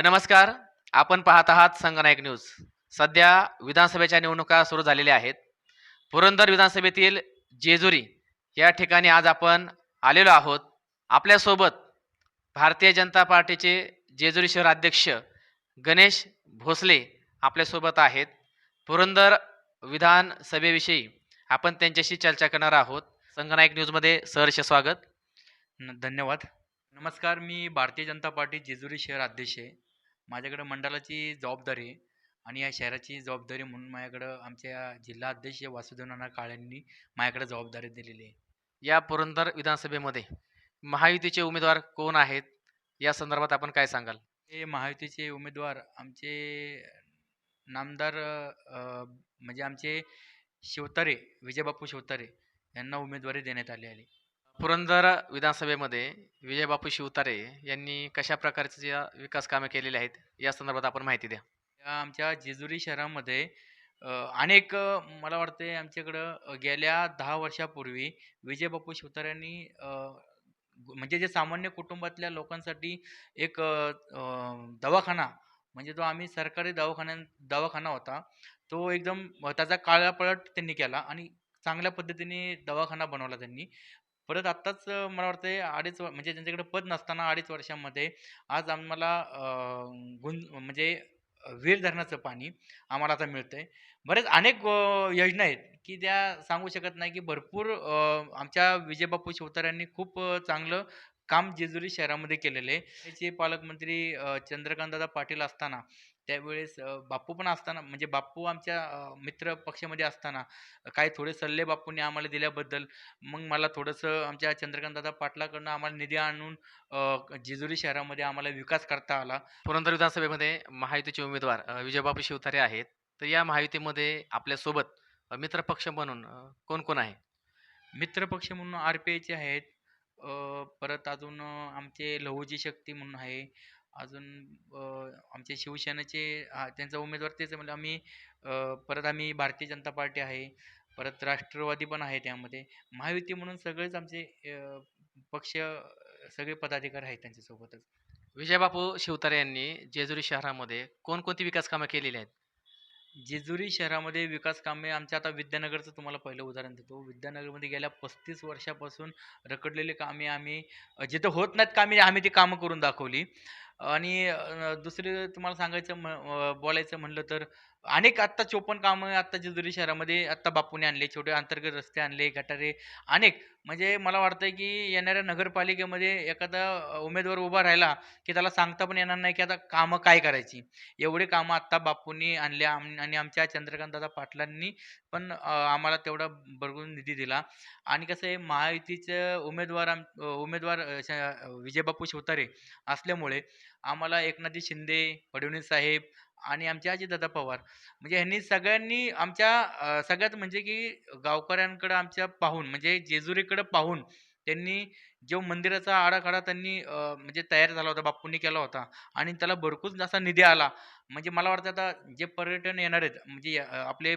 नमस्कार. आपण पाहत आहात संगनायक न्यूज. सध्या विधानसभेच्या निवडणुका सुरू झालेल्या आहेत. पुरंदर विधानसभेतील जेजुरी या ठिकाणी आज आपण आलेलो आहोत. आपल्यासोबत भारतीय जनता पार्टीचे जेजुरी शहर अध्यक्ष गणेश भोसले आपल्यासोबत आहेत. पुरंदर विधानसभेविषयी आपण त्यांच्याशी चर्चा करणार आहोत. संगनायक न्यूजमध्ये सहर्ष स्वागत. धन्यवाद. नमस्कार मी भारतीय जनता पार्टी जेजुरी शहर अध्यक्ष आहे. माझ्याकडं मंडळाची जबाबदारी आहे आणि या शहराची जबाबदारी म्हणून माझ्याकडं आमच्या जिल्हा अध्यक्ष वासुदेव नाना काळेंनी माझ्याकडे जबाबदारी दिलेली आहे. या पुरंदर विधानसभेमध्ये महायुतीचे उमेदवार कोण आहेत? या संदर्भात आपण काय सांगाल? हे महायुतीचे उमेदवार आमचे नामदार अ, म्हणजे आमचे शिवतारे विजयबापू शिवतारे यांना उमेदवारी देण्यात आली आहे. पुरंदर विधानसभेमध्ये विजयबापू शिवतारे यांनी कशा प्रकारचे ज्या विकास कामे केलेली आहेत या संदर्भात आपण माहिती द्या. या आमच्या जेजुरी शहरामध्ये अ, अनेक अ, मला वाटते आमच्याकडं अ, गेल्या दहा वर्षापूर्वी विजयबापू शिवतार यांनी अ, म्हणजे जे सामान्य कुटुंबातल्या लोकांसाठी एक अ, अ, दवाखाना म्हणजे तो आम्ही सरकारी दवाखान्या दवाखाना होता तो एकदम अ, त्याचा काळापलट त्यांनी केला आणि चांगल्या पद्धतीने दवाखाना बनवला त्यांनी. परत आत्ताच अ, मला वाटते अडीच व- म्हणजे त्यांच्याकडे पद नसताना अडीच वर्षामध्ये आज आम्हाला अ, गुंज म्हणजे अ, वीर धरणाचं पाणी आम्हाला आता मिळतंय. बरेच अनेक अ, योजना आहेत की त्या सांगू शकत नाही की भरपूर अ, आमच्या विजयबापू शिवतार यांनी खूप अ, चांगलं काम जेजुरी शहरामध्ये केलेलं आहे. त्याचे पालकमंत्री अ, चंद्रकांतदादा पाटील असताना त्यावेळेस बापू पण असताना म्हणजे बापू आमच्या मित्र पक्षामध्ये असताना काही थोडे सल्ले बापूंनी आम्हाला दिल्याबद्दल मग मला थोडंसं आमच्या चंद्रकांतदादा पाटलाकडनं आम्हाला निधी आणून जेजुरी शहरामध्ये आम्हाला विकास करता आला. पुरंदर विधानसभेमध्ये महायुतीचे उमेदवार विजयबापू शिवतारे आहेत. तर या महायुतीमध्ये आपल्यासोबत मित्रपक्ष म्हणून कोण कोण आहे? मित्रपक्ष म्हणून आर पी आयचे आहेत. परत अजून आमचे लहुजी शक्ती म्हणून आहे. अजून आमचे शिवसेनेचे हा त्यांचा उमेदवार तेच म्हणजे आम्ही परत आम्ही भारतीय जनता पार्टी आहे. परत राष्ट्रवादी पण आहे त्यामध्ये. महायुती म्हणून सगळेच आमचे पक्ष सगळे पदाधिकारी आहेत त्यांच्यासोबतच. विजयबापू शिवतारे यांनी जेजुरी शहरामध्ये कोणकोणती विकास कामं केलेली आहेत? जेजुरी शहरामध्ये विकास कामे आमच्या आता विद्यानगरचं तुम्हाला पहिलं उदाहरण देतो. विद्यानगरमध्ये गेल्या पस्तीस वर्षापासून रखडलेली कामे आम्ही जिथं होत नाहीत कामे आम्ही ती कामं करून दाखवली. आणि दुसरे तुम्हाला सांगायचं म बोलायचं म्हणलं तर अनेक आत्ता चोपन्न कामं आत्ता जेजुरी शहरामध्ये आत्ता बापूने आणले छोटे अंतर्गत रस्ते आणले गटारे अनेक. म्हणजे मला वाटतंय की येणाऱ्या नगरपालिकेमध्ये एखादा अ, उमेदवार उभा राहिला की त्याला सांगता पण येणार नाही की आता कामं काय करायची. एवढे कामं आत्ता बापूंनी आणले आम- आणि आमच्या चंद्रकांतदादा पाटलांनी पण अ, आम्हाला तेवढा भरघून निधी दिला. आणि कसं आहे महायुतीचं उमेदवार आम अ, उमेदवार अ, श- विजयबापू शिवतारे असल्यामुळे आम्हाला एकनाथजी शिंदे फडणवीस साहेब आणि आमचे अजितदादा पवार. म्हणजे ह्यांनी सगळ्यांनी आमच्या सगळ्यात म्हणजे की गावकऱ्यांकडं आमच्या पाहून म्हणजे जेजुरीकडं पाहून त्यांनी जो मंदिराचा आराखडा त्यांनी म्हणजे तयार झाला होता बापूंनी केला होता आणि त्याला भरपूर असा निधी आला. म्हणजे मला वाटतं आता जे पर्यटन येणार आहेत म्हणजे आपले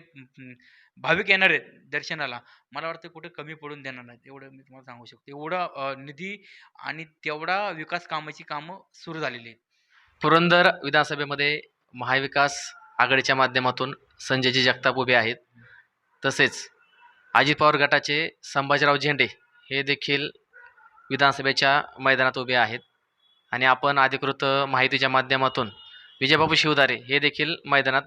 भाविक येणार आहेत दर्शनाला मला वाटतं कुठे कमी पडून देणार नाहीत. एवढं मी तुम्हाला सांगू शकतो. एवढा निधी आणि तेवढा विकास कामाची कामं सुरू झालेली आहेत. पुरंदर विधानसभेमध्ये महाविकास आघाडीच्या माध्यमातून संजयजी जगताप उभे आहेत. तसेच अजित पवार गटाचे संभाजीराव झेंडे हे देखील विधानसभेच्या मैदानात उभे आहेत. आणि आपण अधिकृत माहितीच्या माध्यमातून विजयबाबू शिवदारे हे देखील मैदानात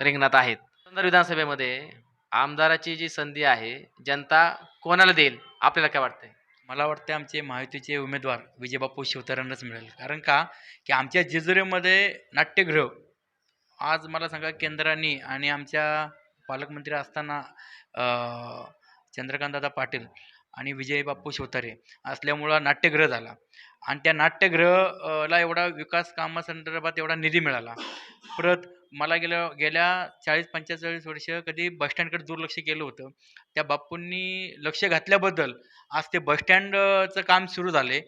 रिंगणात आहेत. पुरंदर विधानसभेमध्ये आमदाराची जी संधी आहे जनता कोणाला देईल? आपल्याला काय वाटतंय? मला वाटते आमचे महायुतीचे उमेदवार विजयबापू शिवतारांनाच मिळेल. कारण का? की आमच्या जेजुरीमध्ये नाट्यगृह आज मला सांगा केंद्राने आणि आमच्या पालकमंत्री असताना चंद्रकांतदादा पाटील आणि विजयबापू शिवतारे असल्यामुळं नाट्यगृह झाला. आणि त्या नाट्यगृहला एवढा विकास कामासंदर्भात एवढा निधी मिळाला. परत मला गेल्या गेल्या चाळीस पंचेचाळीस वर्ष कधी बसस्टँडकडे दुर्लक्ष केलं होतं. त्या बापूंनी लक्ष घातल्याबद्दल आज ते बसस्टँडचं काम सुरू झाले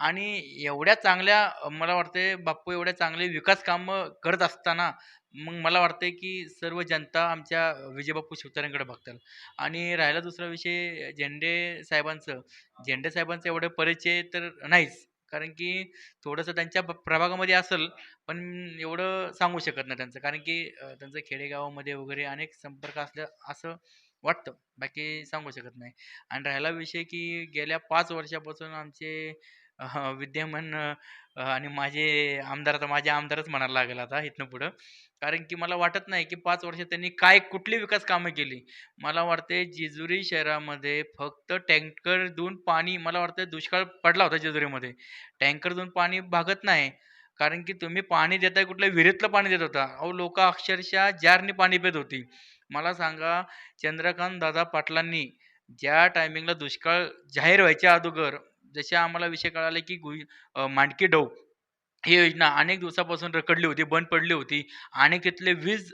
आणि एवढ्या चांगल्या मला वाटते बापू एवढ्या चांगले विकास कामं करत असताना मग मला वाटते की सर्व जनता आमच्या विजयबापू शिवतारेंकडे बघतात. आणि राहिला दुसरा विषय झेंडे साहेबांचं. झेंडे साहेबांचं एवढं परिचय तर नाहीच. कारण की थोडंसं त्यांच्या प प्रभागामध्ये असेल, पण एवढं सांगू शकत नाही त्यांचं. कारण की अ, त्यांचं खेडेगावामध्ये वगैरे अनेक संपर्क असल्या असं वाटतं. बाकी सांगू शकत नाही. आणि राहिला विषय की गेल्या पाच वर्षापासून आमचे विद्यमान आणि माझे आमदार आता माझे आमदारच म्हणायला लागेल आता इथनं पुढं. कारण की मला वाटत नाही की 5 वर्ष त्यांनी काय कुठली विकास कामं केली. मला वाटते जेजुरी शहरामध्ये फक्त टँकर देऊन पाणी मला वाटतं दुष्काळ पडला होता जेजुरीमध्ये. टँकर देऊन पाणी भागत नाही. कारण की तुम्ही पाणी देताय कुठल्या विहिरीतलं पाणी देत होता. अहो लोकं अक्षरशः जारनी पाणी पित होती. मला सांगा चंद्रकांत दादा पाटलांनी ज्या टायमिंगला दुष्काळ जाहीर व्हायच्या अगोदर जसे आम्हाला विषय कळाले की गुई अ, मांडकी डौल ही योजना अनेक दिवसापासून रखडली होती, बंद पडली होती. अनेकातले वीज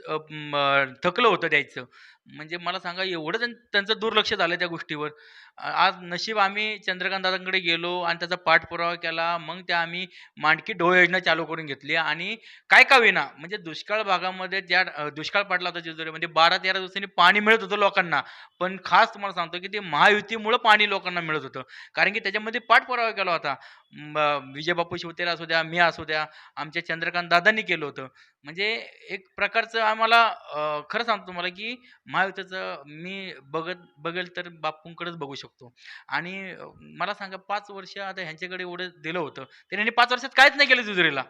थकलं होतं द्यायचं. म्हणजे मला सांगा एवढं त्यां त्यांचं दुर्लक्ष झालं त्या गोष्टीवर. आज नशीब आम्ही चंद्रकांत दादांकडे गेलो आणि त्याचा पाठपुरावा केला. मग त्या आम्ही मांडकी डोह योजना चालू करून घेतली आणि काय का होईना म्हणजे दुष्काळ भागामध्ये ज्या अ, दुष्काळ पडला होता जेजुरीमध्ये 12-13 दिवसांनी पाणी मिळत होतं लोकांना. पण खास तुम्हाला सांगतो की ते महायुतीमुळं पाणी लोकांना मिळत होतं. कारण की त्याच्यामध्ये पाठपुरावा केला होता. म विजयबापू शिवतेरे असू द्या, मी असू द्या, आमच्या चंद्रकांत दादांनी केलं होतं. म्हणजे एक प्रकारचं आम्हाला अ, खरं सांगतो तुम्हाला की महायुतीचं मी बघत बघेल तर बापूंकडेच बघू शकतो. आणि अ, मला सांगा 5 वर्ष आता ह्यांच्याकडे एवढं दिलं होतं. त्यांनी 5 वर्षात काहीच नाही केलं जेजुरीला.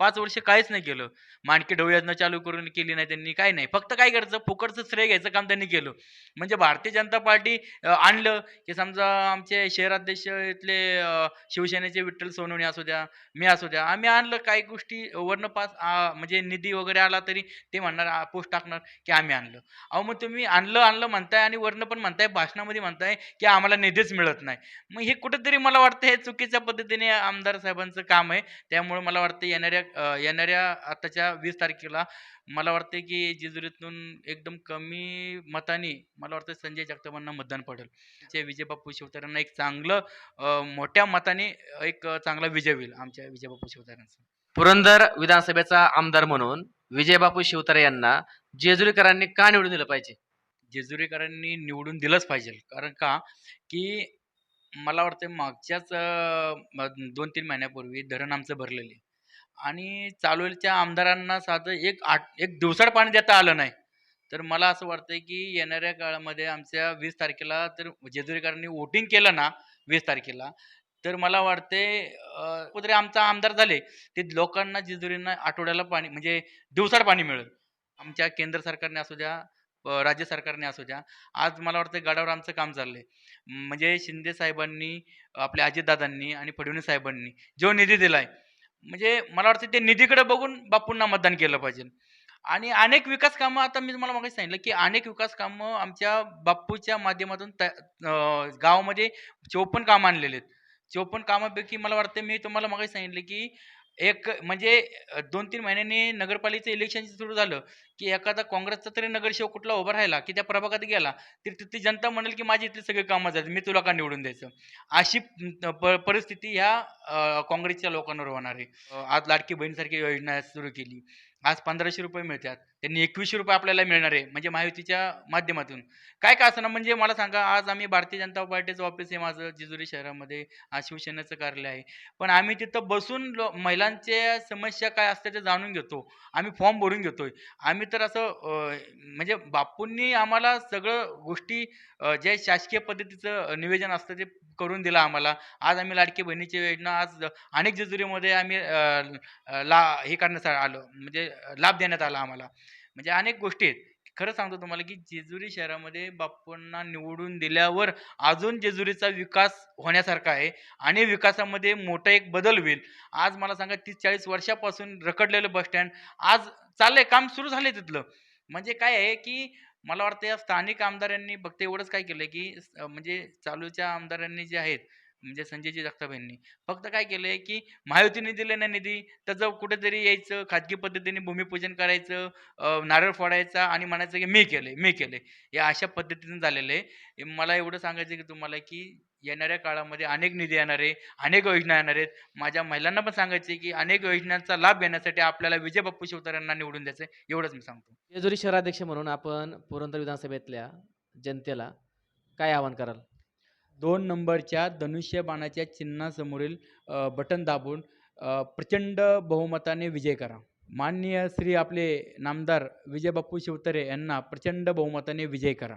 पाच वर्ष काहीच नाही केलं. माणकी ढवळ योजना चालू करून केली नाही त्यांनी, काही नाही. फक्त काय करायचं फुकटचं श्रेय घ्यायचं काम त्यांनी केलं. म्हणजे भारतीय जनता पार्टी आणलं की समजा आमचे शहराध्यक्ष इथले शिवसेनेचे विठ्ठल सोनवणे असू द्या, मी असू द्या, आम्ही आणलं काही गोष्टी वरनं पास म्हणजे निधी वगैरे आला तरी ते म्हणणार पोस्ट टाकणार की आम्ही आणलं. अहो मग तुम्ही आणलं, आणलं म्हणताय आणि वरनं पण म्हणताय भाषणामध्ये म्हणताय की आम्हाला निधीच मिळत नाही. मग हे कुठेतरी मला वाटतं हे चुकीच्या पद्धतीने आमदार साहेबांचं काम आहे. त्यामुळे मला वाटतं येणाऱ्या येणाऱ्या आताच्या 20 तारखेला मला वाटतंय की जेजुरीतून एकदम कमी मताने मला वाटतं संजय जगतापांना मतदान पडेल. जे विजयबापू शिवतारेंना एक चांगलं मोठ्या मताने एक चांगला विजय होईल आमच्या विजयबापू शिवतारेंचा. पुरंदर विधानसभेचा आमदार म्हणून विजयबापू शिवतारे यांना जेजुरीकरांनी का निवडून दिलं पाहिजे? जेजुरीकरांनी निवडून दिलंच पाहिजे. कारण का की मला वाटतंय मागच्याच म 2-3 महिन्यापूर्वी धरण आमचं भरलेलं. आणि चालवलच्या आमदारांना साधं एक आठ एक दिवसाड पाणी देता आलं नाही. तर मला असं वाटतंय की येणाऱ्या काळामध्ये आमच्या वीस तारखेला तर जेजुरीकरांनी वोटिंग केलं ना वीस तारखेला, तर मला वाटते अ, कुठेतरी आमचा आमदार झाले, ते लोकांना जेजुरींना आठवड्याला पाणी म्हणजे दिवसाड पाणी मिळेल. आमच्या केंद्र सरकारने असू द्या, राज्य सरकारने असू द्या. आज मला वाटतं गडावर आमचं काम चाललंय. म्हणजे शिंदे साहेबांनी, आपल्या अजितदादांनी आणि फडणवीस साहेबांनी जो निधी दिलाय, म्हणजे मला वाटतं ते निधीकडे बघून बापूंना मतदान केलं पाहिजे. आणि अनेक विकास कामं आता मी तुम्हाला मागे सांगितलं की अनेक विकास कामं आमच्या बापूच्या माध्यमातून गावामध्ये 54 कामं आणलेले आहेत. 54 कामापैकी मला वाटतं मी तुम्हाला मागे सांगितलं की एक म्हणजे अ, 2-3 महिन्यांनी नगरपालिकेचं इलेक्शन सुरू झालं, की एखादा काँग्रेसचा तरी नगरसेवक कुठला उभा राहिला, की त्या प्रभागात गेला, तर तिथली जनता म्हणेल की माझी इथली सगळी कामं झाली. मी तुला का निवडून द्यायचं? अशी अ, प परिस्थिती ह्या अ, काँग्रेसच्या लोकांवर होणार आहे. अ, आज लाडकी बहीणसारखी योजना सुरू केली. आज ₹1500 मिळतात. त्यांनी ₹2100 आपल्याला मिळणार आहे, म्हणजे महायुतीच्या माध्यमातून. काय का असणार म्हणजे मला सांगा, आज आम्ही भारतीय जनता पार्टीचं ऑफिस आहे माझं जिजुरी शहरामध्ये. आज शिवसेनेचं कार्यालय आहे. पण आम्ही तिथं बसून लो महिलांच्या समस्या काय असतात ते जाणून घेतो. आम्ही फॉर्म भरून घेतोय. आम्ही तर असं म्हणजे बापूंनी आम्हाला सगळं गोष्टी जे शासकीय पद्धतीचं निवेदन असतं ते करून दिलं आम्हाला. आज आम्ही लाडकी बहिणीची योजना आज अनेक जेजुरीमध्ये आम्ही ला हे करण्यात आलं म्हणजे लाभ देण्यात आला आम्हाला. म्हणजे अनेक गोष्टी आहेत. खरं सांगतो तुम्हाला की जेजुरी शहरामध्ये बापूंना निवडून दिल्यावर अजून जेजुरीचा विकास होण्यासारखा आहे आणि विकासामध्ये मोठा एक बदल होईल. आज मला सांगा 30-40 वर्षापासून रखडलेलं बस स्टँड आज चाललंय, काम सुरू झालंय तिथलं. म्हणजे काय आहे की मला वाटतं या स्थानिक आमदारांनी फक्त एवढंच काय केलंय की अ, म्हणजे चालूच्या आमदारांनी जे आहेत, म्हणजे संजयजी जगतापांनी फक्त काय केलंय की महायुतीने दिले ना निधी, त्याचं कुठेतरी यायचं, खाजगी पद्धतीने भूमिपूजन करायचं, नारळ फोडायचा आणि म्हणायचं की मी केले मी केले हे अशा पद्धतीने झालेलं आहे. मला एवढं सांगायचं की तुम्हाला की येणाऱ्या काळामध्ये अनेक निधी येणार आहे, अनेक योजना येणार आहेत. माझ्या महिलांना पण सांगायचं आहे की अनेक योजनांचा लाभ घेण्यासाठी आपल्याला विजय विजयबापू शिवतारेंना निवडून द्यायचं आहे, एवढंच मी सांगतो. जेजुरी शहराध्यक्ष म्हणून आपण पुरंदर विधानसभेतल्या जनतेला काय आवाहन कराल? दोन नंबरच्या धनुष्यबाणाच्या चिन्हासमोरील बटन दाबून प्रचंड बहुमताने विजय करा. माननीय श्री आपले नामदार विजयबापू शिवतरे यांना प्रचंड बहुमताने विजय करा.